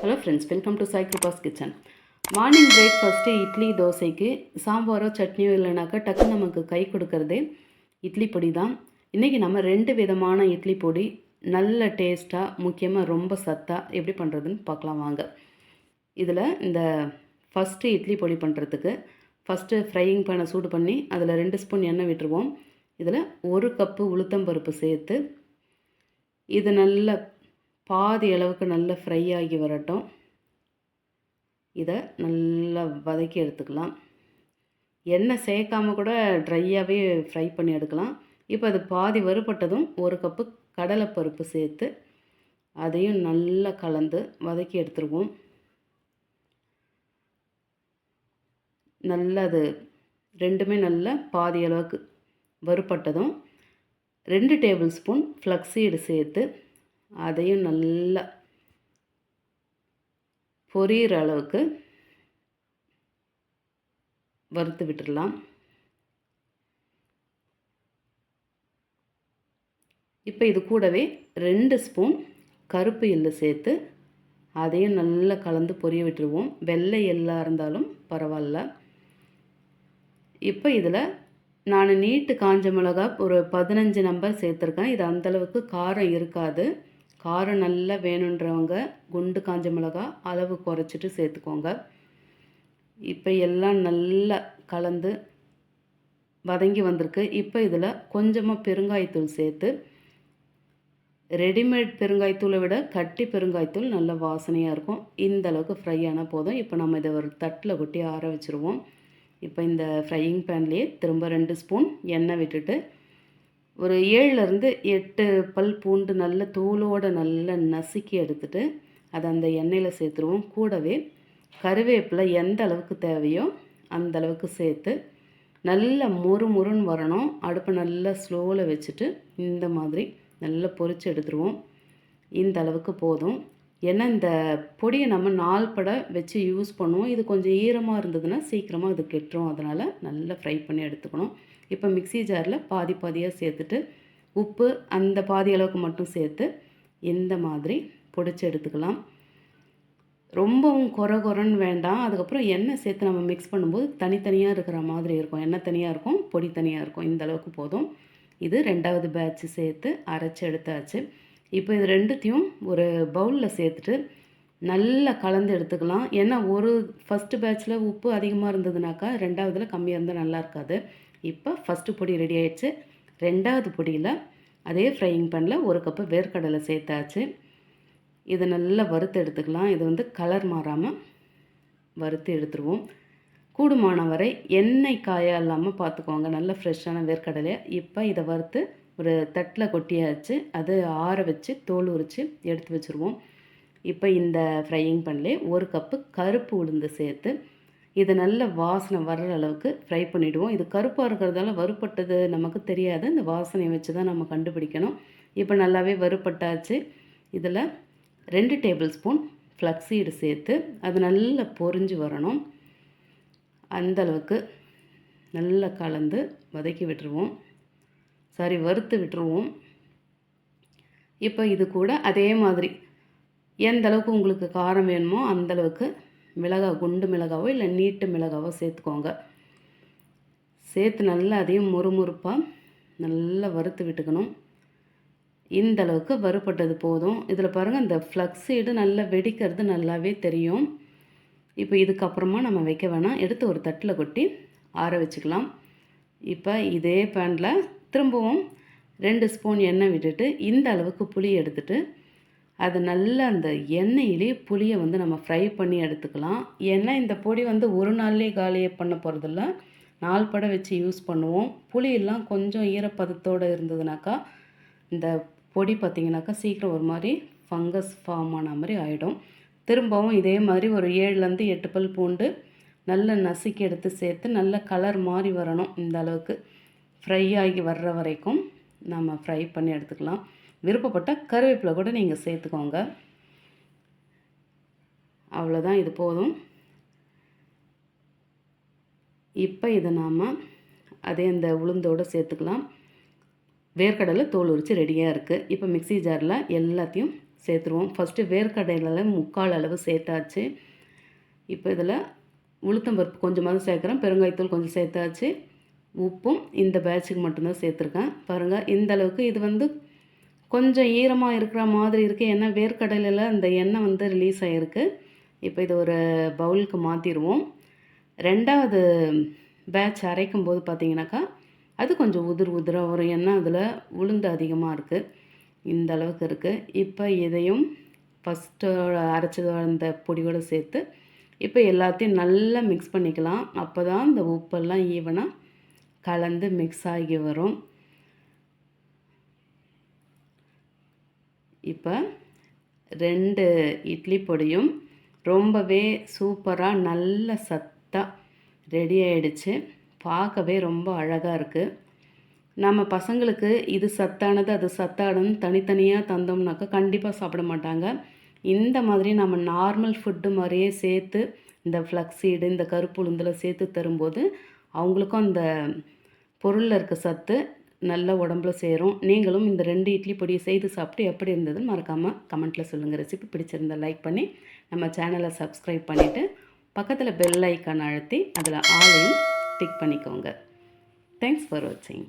Hello friends welcome to சைக்கிள்பாஸ் kitchen morning breakfast idli தோசைக்கு சாம்பாரோ சட்னியோ இல்லைனாக்கா டக்கு நமக்கு கை கொடுக்கறதே இட்லி பொடி தான். இன்றைக்கி நம்ம ரெண்டு விதமான இட்லி பொடி நல்ல டேஸ்ட்டாக முக்கியமாக ரொம்ப சத்தாக எப்படி பண்ணுறதுன்னு பார்க்கலாம் வாங்க. இதில் இந்த ஃபஸ்ட்டு இட்லி பொடி பண்ணுறதுக்கு ஃபஸ்ட்டு ஃப்ரையிங் பேனை சூடு பண்ணி அதில் ரெண்டு ஸ்பூன் எண்ணெய் விட்டுருவோம். இதில் ஒரு கப்பு உளுத்தம்பருப்பு சேர்த்து இது நல்ல பாதி அளவுக்கு நல்லா ஃப்ரை ஆகி வரட்டும். இதை நல்லா வதக்கி எடுத்துக்கலாம். எண்ணெய் சேர்க்காமல் கூட ட்ரையாகவே ஃப்ரை பண்ணி எடுக்கலாம். இப்போ அது பாதி வறுபட்டதும் ஒரு கப்பு கடலைப்பருப்பு சேர்த்து அதையும் நல்லா கலந்து வதக்கி எடுத்துருவோம். நல்லா அது ரெண்டுமே நல்லா பாதி அளவுக்கு வறுபட்டதும் ரெண்டு டேபிள் ஸ்பூன் ஃப்ளக்ஸீடு சேர்த்து அதையும் நல்லா பொரியிற அளவுக்கு வறுத்து விட்டுடலாம். இப்போ இது கூடவே ரெண்டு ஸ்பூன் கருப்பு எள்ளு சேர்த்து அதையும் நல்லா கலந்து பொரிய விட்டுருவோம். வெள்ளை எள்ளாக இருந்தாலும் பரவாயில்ல. இப்போ இதில் நான் நீட்டு காஞ்ச மிளகா ஒரு பதினஞ்சு நம்பர் சேர்த்துருக்கேன். இது அந்தளவுக்கு காரம் இருக்காது. காரம் நல்லா வேணுன்றவங்க குண்டு காஞ்ச மிளகா அளவு குறைச்சிட்டு சேர்த்துக்கோங்க. இப்போ எல்லாம் நல்லா கலந்து வதங்கி வந்திருக்கு. இப்போ இதில் கொஞ்சமாக பெருங்காயத்தூள் சேர்த்து ரெடிமேட் பெருங்காயத்தூளை விட கட்டி பெருங்காயத்தூள் நல்ல வாசனையாக இருக்கும். இந்த அளவுக்கு ஃப்ரை ஆனால் போதும். இப்போ நம்ம இதை ஒரு தட்டில் கொட்டி ஆற வச்சுருவோம். இப்போ இந்த ஃப்ரையிங் பேன்லேயே திரும்ப ரெண்டு ஸ்பூன் எண்ணெய் விட்டுட்டு ஒரு ஏழுலேருந்து எட்டு பல் பூண்டு நல்ல தூளோடு நல்லா நசுக்கி எடுத்துட்டு அதை அந்த எண்ணெயில் சேர்த்துருவோம். கூடவே கருவேப்பிலை எந்த அளவுக்கு தேவையோ அந்த அளவுக்கு சேர்த்து நல்ல முறு முறுன்னு வரணும். அடுப்பை நல்லா ஸ்லோவில் வச்சுட்டு இந்த மாதிரி நல்லா பொரித்து எடுத்துருவோம். இந்த அளவுக்கு போதும். ஏன்னா இந்த பொடியை நம்ம நாள் பட வச்சு யூஸ் பண்ணுவோம். இது கொஞ்சம் ஈரமாக இருந்ததுன்னா சீக்கிரமாக இது கெட்டுரும். அதனால் நல்லா ஃப்ரை பண்ணி எடுத்துக்கணும். இப்போ மிக்சி ஜாரில் பாதி பாதியாக சேர்த்துட்டு உப்பு அந்த பாதி அளவுக்கு மட்டும் சேர்த்து இந்த மாதிரி பொடிச்சு எடுத்துக்கலாம். ரொம்பவும் குறை குறைன்னு வேண்டாம். அதுக்கப்புறம் எண்ணெய் சேர்த்து நம்ம மிக்ஸ் பண்ணும்போது தனித்தனியாக இருக்கிற மாதிரி இருக்கும். எண்ணெய் தனியாக இருக்கும் பொடி தனியாக இருக்கும். இந்த அளவுக்கு போதும். இது ரெண்டாவது பேட்ச் சேர்த்து அரைச்சி எடுத்தாச்சு. இப்போ இது ரெண்டுத்தையும் ஒரு பவுலில் சேர்த்துட்டு நல்லா கலந்து எடுத்துக்கலாம். ஏன்னா ஒரு ஃபஸ்ட்டு பேட்ச்சில் உப்பு அதிகமாக இருந்ததுனாக்கா ரெண்டாவதில் கம்மியாக இருந்தால் நல்லா இருக்காது. இப்போ ஃபஸ்ட்டு பொடி ரெடி ஆயிடுச்சு. ரெண்டாவது பொடியில் அதே ஃப்ரையிங் பேனில் ஒரு கப்பு வேர்க்கடலை சேர்த்தாச்சு. இதை நல்லா வறுத்து எடுத்துக்கலாம். இது வந்து கலர் மாறாமல் வறுத்து எடுத்துருவோம். கூடுமான வரை எண்ணெய் காயாக இல்லாமல் பார்த்துக்கோங்க. நல்ல ஃப்ரெஷ்ஷான வேர்க்கடலையை. இப்போ இதை வறுத்து ஒரு தட்டில் கொட்டியாச்சு. அது ஆற வச்சு தோல் உரித்து எடுத்து வச்சுருவோம். இப்போ இந்த ஃப்ரையிங் பண்ணலே ஒரு கப்பு கருப்பு உளுந்து சேர்த்து இதை நல்ல வாசனை வர்ற அளவுக்கு ஃப்ரை பண்ணிவிடுவோம் இது கருப்பாக இருக்கிறதால வறுப்பட்டது நமக்கு தெரியாது. இந்த வாசனையை வச்சு தான் நம்ம கண்டுபிடிக்கணும். இப்போ நல்லாவே வறுப்பட்டாச்சு இதில் ரெண்டு டேபிள் ஸ்பூன் ஃப்ளக்ஸீடு சேர்த்து அது நல்லா பொரிஞ்சு வரணும். அந்தளவுக்கு நல்லா கலந்து வதக்கி விட்டுருவோம். சாரி வறுத்து விட்டுருவோம். இப்போ இது கூட அதே மாதிரி எந்த அளவுக்கு உங்களுக்கு காரம் வேணுமோ அந்தளவுக்கு மிளகாய் குண்டு மிளகாவோ இல்லை நீட்டு மிளகாவோ சேர்த்துக்கோங்க. சேர்த்து நல்லா அதையும் முறுமுறுப்பாக நல்லா வறுத்து விட்டுக்கணும். இந்த அளவுக்கு வறுப்பட்டது போதும். இதில் பாருங்கள் இந்த ஃப்ளக்ஸீடு நல்லா வெடிக்கிறது நல்லாவே தெரியும். இப்போ இதுக்கப்புறமா நம்ம வைக்க வேணாம். எடுத்து ஒரு தட்டில் கொட்டி ஆற வச்சுக்கலாம். இப்போ இதே பேனில் திரும்பவும் ரெண்டு ஸ்பூன் எண்ணெய் விட்டுட்டு இந்த அளவுக்கு புளி எடுத்துகிட்டு அது நல்ல அந்த எண்ணெயிலே புளியை வந்து நம்ம ஃப்ரை பண்ணி எடுத்துக்கலாம். ஏன்னா இந்த பொடி வந்து ஒரு நாள்லேயே காலியே பண்ண போகிறதில்ல நாள் பட வச்சு யூஸ் பண்ணுவோம். புளியெல்லாம் கொஞ்சம் ஈரப்பதத்தோடு இருந்ததுனாக்கா இந்த பொடி பார்த்திங்கனாக்கா சீக்கிரம் ஒரு மாதிரி ஃபங்கஸ் ஃபார்ம் ஆன மாதிரி ஆகிடும் திரும்பவும் இதே மாதிரி ஒரு ஏழுலேருந்து எட்டு பல் பூண்டு நல்ல நசுக்கி எடுத்து சேர்த்து நல்ல கலர் மாறி வரணும் இந்த அளவுக்கு. ஃப்ரை ஆகி வர்ற வரைக்கும் நம்ம ஃப்ரை பண்ணி எடுத்துக்கலாம். விருப்பப்பட்ட கருவேப்பிலை கூட நீங்கள் சேர்த்துக்கோங்க. அவ்வளோதான் இது போதும். இப்போ இதை நாம் அதே இந்த உளுந்தோடு சேர்த்துக்கலாம். வேர்க்கடலை தோல் உரித்து ரெடியாக இருக்குது இப்போ மிக்ஸி ஜாரில் எல்லாத்தையும் சேர்த்துருவோம். ஃபஸ்ட்டு வேர்க்கடையில் முக்கால் அளவு சேர்த்தாச்சு. இப்போ இதில் உளுத்தம்பருப்பு கொஞ்சமாக சேர்க்குறேன். பெருங்காயத்தூள் கொஞ்சம் சேர்த்தாச்சு. உப்பும் இந்த பேட்சுக்கு மட்டும்தான் சேர்த்துருக்கேன். பாருங்கள் இந்த அளவுக்கு இது வந்து கொஞ்சம் ஈரமாக இருக்கிற மாதிரி இருக்குது ஏன்னா வேர்க்கடலையில் அந்த எண்ணெய் வந்து ரிலீஸ் ஆகிருக்கு இப்போ இது ஒரு பவுலுக்கு மாற்றிடுவோம் ரெண்டாவது பேட்ச் அரைக்கும் போது பார்த்தீங்கன்னாக்கா அது கொஞ்சம் உதிர் உதிராக வரும் ஏன்னா அதில் உளுந்து அதிகமாக இருக்குது இந்த அளவுக்கு இருக்குது இப்போ இதையும் ஃபஸ்ட்டு அரைச்சது அந்த பொடியோடு சேர்த்து இப்போ எல்லாத்தையும் நல்லா மிக்ஸ் பண்ணிக்கலாம். அப்போ தான் இந்த உப்பெல்லாம் ஈவனாக கலந்து மிக்ஸ் ஆகி வரும். இப்போ ரெண்டு இட்லி பொடியும் ரொம்பவே சூப்பராக நல்ல சத்தாக ரெடி ஆயிடுச்சு. பார்க்கவே ரொம்ப அழகாக இருக்குது நம்ம பசங்களுக்கு இது சத்தானது அது சத்தானதுன்னு தனித்தனியாக தந்தோம்னாக்கா கண்டிப்பாக சாப்பிட மாட்டாங்க. இந்த மாதிரி நம்ம நார்மல் ஃபுட்டு மாதிரியே சேர்த்து இந்த ஃப்ளக்ஸீடு இந்த கருப்பு உளுந்தில் சேர்த்து தரும்போது அவங்களுக்கும் அந்த பொருளில் இருக்க சத்து நல்ல உடம்புல சேரும். நீங்களும் இந்த ரெண்டு இட்லி பொடியை செய்து சாப்பிட்டு எப்படி இருந்ததுன்னு மறக்காமல் கமெண்ட்டில் சொல்லுங்கள் ரெசிபி பிடிச்சிருந்தா லைக் பண்ணி நம்ம சேனலை சப்ஸ்கிரைப் பண்ணிவிட்டு பக்கத்தில் பெல் ஐக்கான் அழுத்தி அதில் ஆளையும் டிக் பண்ணிக்கோங்க. தேங்க்ஸ் ஃபார் வாட்சிங்